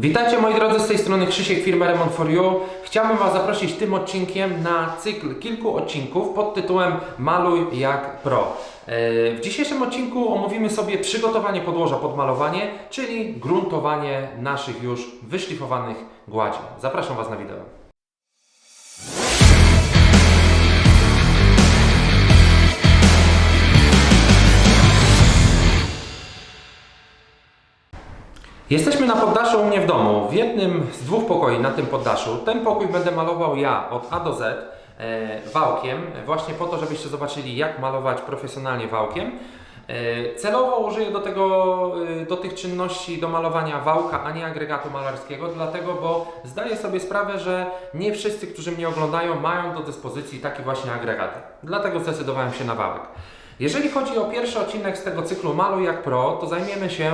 Witajcie moi drodzy, z tej strony Krzysiek, firma Remont for You. Chciałbym Was zaprosić tym odcinkiem na cykl kilku odcinków pod tytułem Maluj jak pro. E, W dzisiejszym odcinku omówimy sobie przygotowanie podłoża pod malowanie, czyli gruntowanie naszych już wyszlifowanych gładzi. Zapraszam Was na wideo. Jesteśmy na poddaszu u mnie w domu, w jednym z dwóch pokoi na tym poddaszu. Ten pokój będę malował ja od A do Z e, wałkiem, właśnie po to, żebyście zobaczyli jak malować profesjonalnie wałkiem. E, celowo użyję do, tego, e, do tych czynności do malowania wałka, a nie agregatu malarskiego, dlatego, bo zdaję sobie sprawę, że nie wszyscy, którzy mnie oglądają, mają do dyspozycji taki właśnie agregat. Dlatego zdecydowałem się na wałek. Jeżeli chodzi o pierwszy odcinek z tego cyklu Maluj jak Pro, to zajmiemy się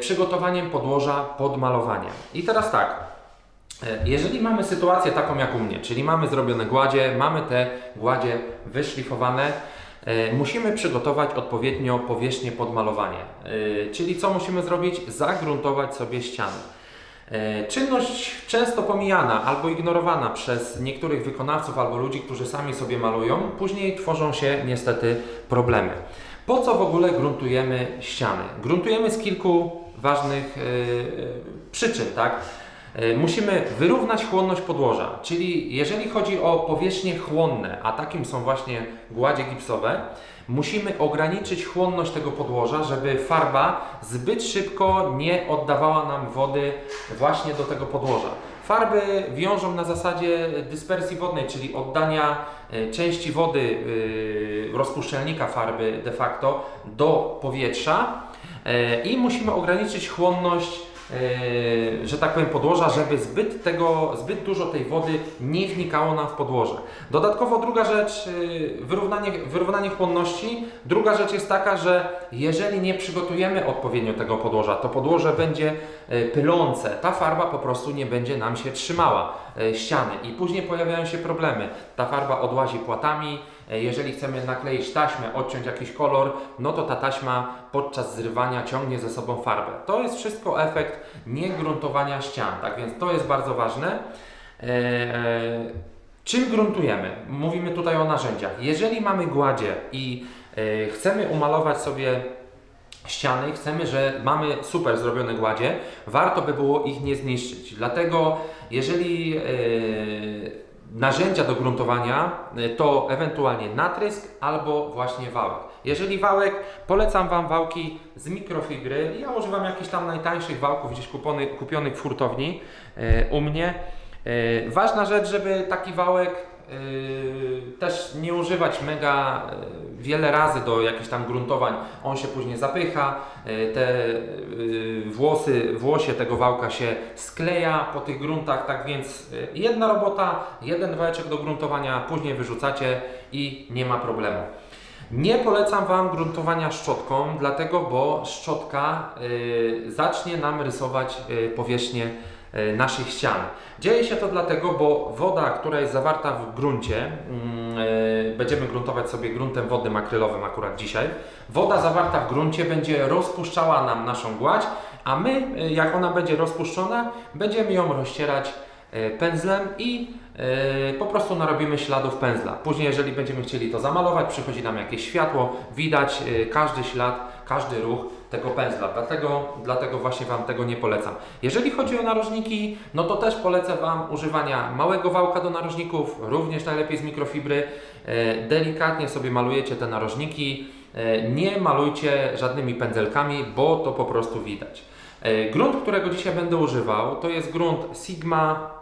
przygotowaniem podłoża pod malowanie. I teraz tak, e, jeżeli mamy sytuację taką jak u mnie, czyli mamy zrobione gładzie, mamy te gładzie wyszlifowane, e, musimy przygotować odpowiednio powierzchnię pod malowanie. E, Czyli co musimy zrobić? Zagruntować sobie ściany. E, Czynność często pomijana albo ignorowana przez niektórych wykonawców albo ludzi, którzy sami sobie malują, później tworzą się niestety problemy. Po co w ogóle gruntujemy ściany? Gruntujemy z kilku ważnych e, przyczyn, tak? E, Musimy wyrównać chłonność podłoża, czyli jeżeli chodzi o powierzchnie chłonne, a takim są właśnie gładzie gipsowe, musimy ograniczyć chłonność tego podłoża, żeby farba zbyt szybko nie oddawała nam wody właśnie do tego podłoża. Farby wiążą na zasadzie dyspersji wodnej, czyli oddania e, części wody e, rozpuszczalnika farby de facto do powietrza e, i musimy ograniczyć chłonność że tak powiem, podłoża, żeby zbyt, tego, zbyt dużo tej wody nie wnikało nam w podłoże. Dodatkowo druga rzecz, e, wyrównanie, wyrównanie chłonności. Druga rzecz jest taka, że jeżeli nie przygotujemy odpowiednio tego podłoża, to podłoże będzie e, pylące. Ta farba po prostu nie będzie nam się trzymała e, ściany i później pojawiają się problemy. Ta farba odłazi płatami, E, jeżeli chcemy nakleić taśmę, odciąć jakiś kolor, no to ta taśma podczas zrywania ciągnie ze sobą farbę. To jest wszystko efekt niegruntowania ścian, tak więc to jest bardzo ważne. Eee, czym gruntujemy? Mówimy tutaj o narzędziach. Jeżeli mamy gładzie i e, chcemy umalować sobie ściany, chcemy, że mamy super zrobione gładzie, warto by było ich nie zniszczyć. Dlatego jeżeli e, narzędzia do gruntowania e, to ewentualnie natrysk albo właśnie wałek. Jeżeli wałek, polecam Wam wałki z mikrofibry. Ja używam jakichś tam najtańszych wałków gdzieś kupony, kupionych w hurtowni e, u mnie. E, ważna rzecz, żeby taki wałek też nie używać mega yy, wiele razy do jakichś tam gruntowań. On się później zapycha, yy, te yy, włosy, włosie tego wałka się skleja po tych gruntach, tak więc yy, jedna robota, jeden wałeczek do gruntowania, później wyrzucacie i nie ma problemu. Nie polecam Wam gruntowania szczotką, dlatego bo szczotka yy, zacznie nam rysować yy, powierzchnię yy, naszych ścian. Dzieje się to dlatego, bo woda, która jest zawarta w gruncie, mm, yy, będziemy gruntować sobie gruntem wodnym akrylowym akurat dzisiaj, woda zawarta w gruncie będzie rozpuszczała nam naszą gładź, a my, yy, jak ona będzie rozpuszczona, będziemy ją rozcierać pędzlem i Yy, po prostu narobimy śladów pędzla. Później, jeżeli będziemy chcieli to zamalować, przychodzi nam jakieś światło, widać yy, każdy ślad, każdy ruch tego pędzla. Dlatego, dlatego właśnie Wam tego nie polecam. Jeżeli chodzi o narożniki, no to też polecę Wam używania małego wałka do narożników, również najlepiej z mikrofibry. Delikatnie sobie malujecie te narożniki. Nie malujcie żadnymi pędzelkami, bo to po prostu widać. Grunt, którego dzisiaj będę używał, to jest grunt Sigma e,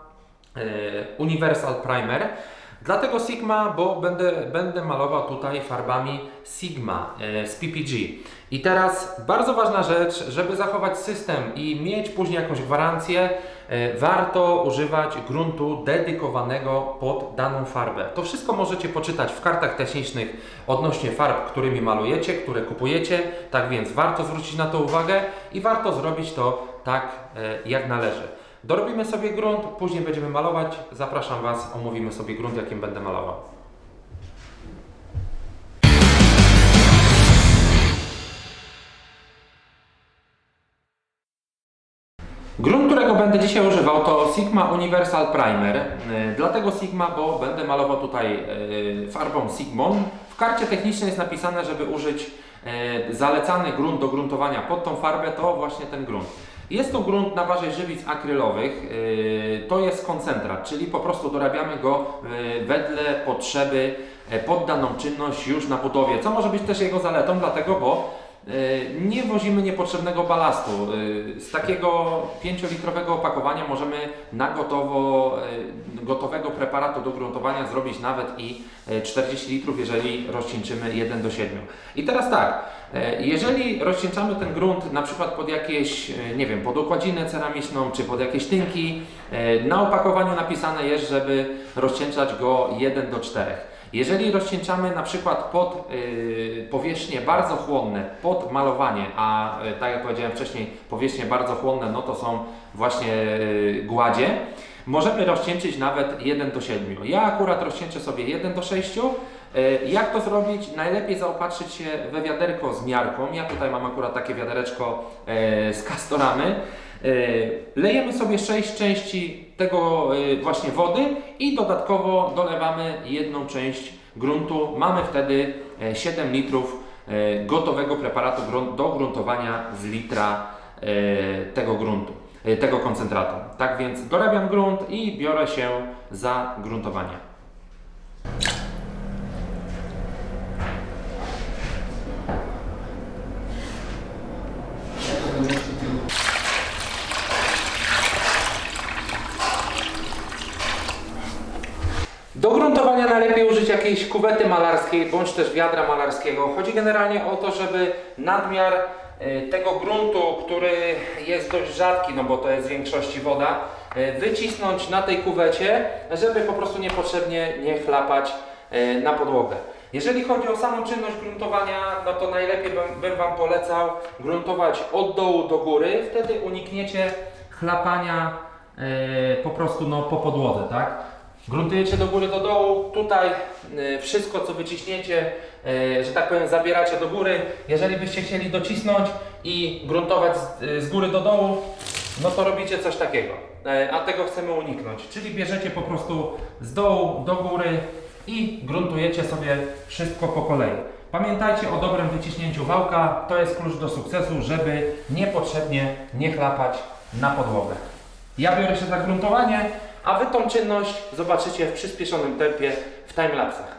Universal Primer. Dlatego Sigma, bo będę, będę malował tutaj farbami Sigma e, z PPG. I teraz bardzo ważna rzecz, żeby zachować system i mieć później jakąś gwarancję, e, warto używać gruntu dedykowanego pod daną farbę. To wszystko możecie poczytać w kartach technicznych odnośnie farb, którymi malujecie, które kupujecie. Tak więc warto zwrócić na to uwagę i warto zrobić to tak e, jak należy. Dorobimy sobie grunt, później będziemy malować. Zapraszam Was, omówimy sobie grunt, jakim będę malował. Grunt, którego będę dzisiaj używał to Sigma Universal Primer. E, Dlatego Sigma, bo będę malował tutaj e, farbą Sigmon. W karcie technicznej jest napisane, żeby użyć e, zalecany grunt do gruntowania pod tą farbę, to właśnie ten grunt. Jest to grunt na bazie żywic akrylowych. e, To jest koncentrat, czyli po prostu dorabiamy go e, wedle potrzeby e, pod daną czynność już na budowie, co może być też jego zaletą, dlatego bo nie wozimy niepotrzebnego balastu. E, Z takiego 5-litrowego opakowania możemy na gotowo, e, gotowego preparatu do gruntowania zrobić nawet i e, 40 litrów, jeżeli rozcieńczymy 1 do 7. I teraz tak, e, jeżeli rozcieńczamy ten grunt na przykład pod jakieś, e, nie wiem, pod okładzinę ceramiczną czy pod jakieś tynki, e, na opakowaniu napisane jest, żeby rozcieńczać go 1 do 4. Jeżeli rozcieńczamy na przykład pod y, powierzchnie bardzo chłonne, pod malowanie, a y, tak jak powiedziałem wcześniej, powierzchnie bardzo chłonne, no to są właśnie y, gładzie, możemy rozcieńczyć nawet 1 do 7. Ja akurat rozcieńczę sobie 1 do 6. Y, Jak to zrobić? Najlepiej zaopatrzyć się we wiaderko z miarką. Ja tutaj mam akurat takie wiadereczko z kastoramy. Lejemy sobie 6 części tego y, właśnie wody i dodatkowo dolewamy jedną część gruntu. Mamy wtedy e, 7 litrów e, gotowego preparatu do gruntowania z litra e, tego gruntu, e, tego koncentratu. Tak więc dorabiam grunt i biorę się za gruntowanie. Do gruntowania najlepiej użyć jakiejś kuwety malarskiej bądź też wiadra malarskiego. Chodzi generalnie o to, żeby nadmiar e, tego gruntu, który jest dość rzadki, no bo to jest w większości woda, e, wycisnąć na tej kuwecie, żeby po prostu niepotrzebnie nie chlapać e, na podłogę. Jeżeli chodzi o samą czynność gruntowania, no to najlepiej bym, bym Wam polecał gruntować od dołu do góry, wtedy unikniecie chlapania po prostu no, po podłodze, tak? Gruntujecie do góry, do dołu. Tutaj y, wszystko, co wyciśniecie, y, że tak powiem, zabieracie do góry. Jeżeli byście chcieli docisnąć i gruntować z, z góry do dołu, no to robicie coś takiego. A tego chcemy uniknąć. Czyli bierzecie po prostu z dołu do góry i gruntujecie sobie wszystko po kolei. Pamiętajcie o dobrym wyciśnięciu wałka. To jest klucz do sukcesu, żeby niepotrzebnie nie chlapać na podłogę. Ja biorę się za gruntowanie, a Wy tą czynność zobaczycie w przyspieszonym tempie w timelapsach.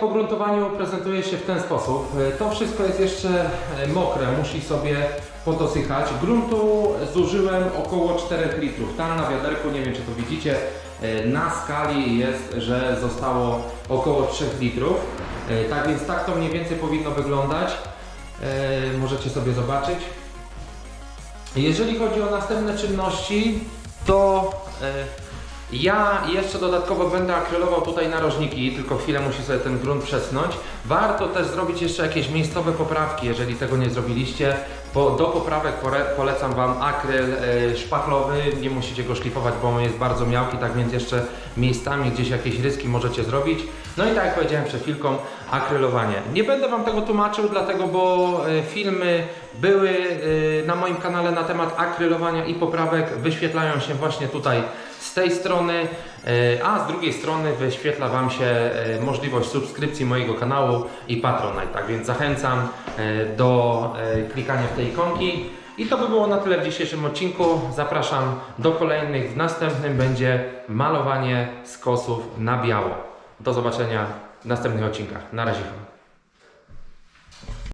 Gruntowaniu prezentuje się w ten sposób. E, To wszystko jest jeszcze e, mokre, musi sobie podosychać. Gruntu zużyłem około 4 litrów. Tam na wiaderku, nie wiem czy to widzicie, e, na skali jest, że zostało około 3 litrów. Tak więc tak to mniej więcej powinno wyglądać. Możecie sobie zobaczyć. Jeżeli chodzi o następne czynności, to ja jeszcze dodatkowo będę akrylował tutaj narożniki, tylko chwilę musi sobie ten grunt przesunąć. Warto też zrobić jeszcze jakieś miejscowe poprawki, jeżeli tego nie zrobiliście. Bo do poprawek polecam Wam akryl e, szpachlowy, nie musicie go szlifować, bo on jest bardzo miałki, tak więc jeszcze miejscami gdzieś jakieś ryski możecie zrobić. No i tak jak powiedziałem przed chwilką, akrylowanie. Nie będę Wam tego tłumaczył, dlatego bo e, filmy były e, na moim kanale na temat akrylowania i poprawek, wyświetlają się właśnie tutaj z tej strony, e, a z drugiej strony wyświetla Wam się e, możliwość subskrypcji mojego kanału i Patronite. Tak więc zachęcam e, do klikania w te ikonki. I to by było na tyle w dzisiejszym odcinku. Zapraszam do kolejnych. W następnym będzie malowanie skosów na biało. Do zobaczenia w następnych odcinkach. Na razie.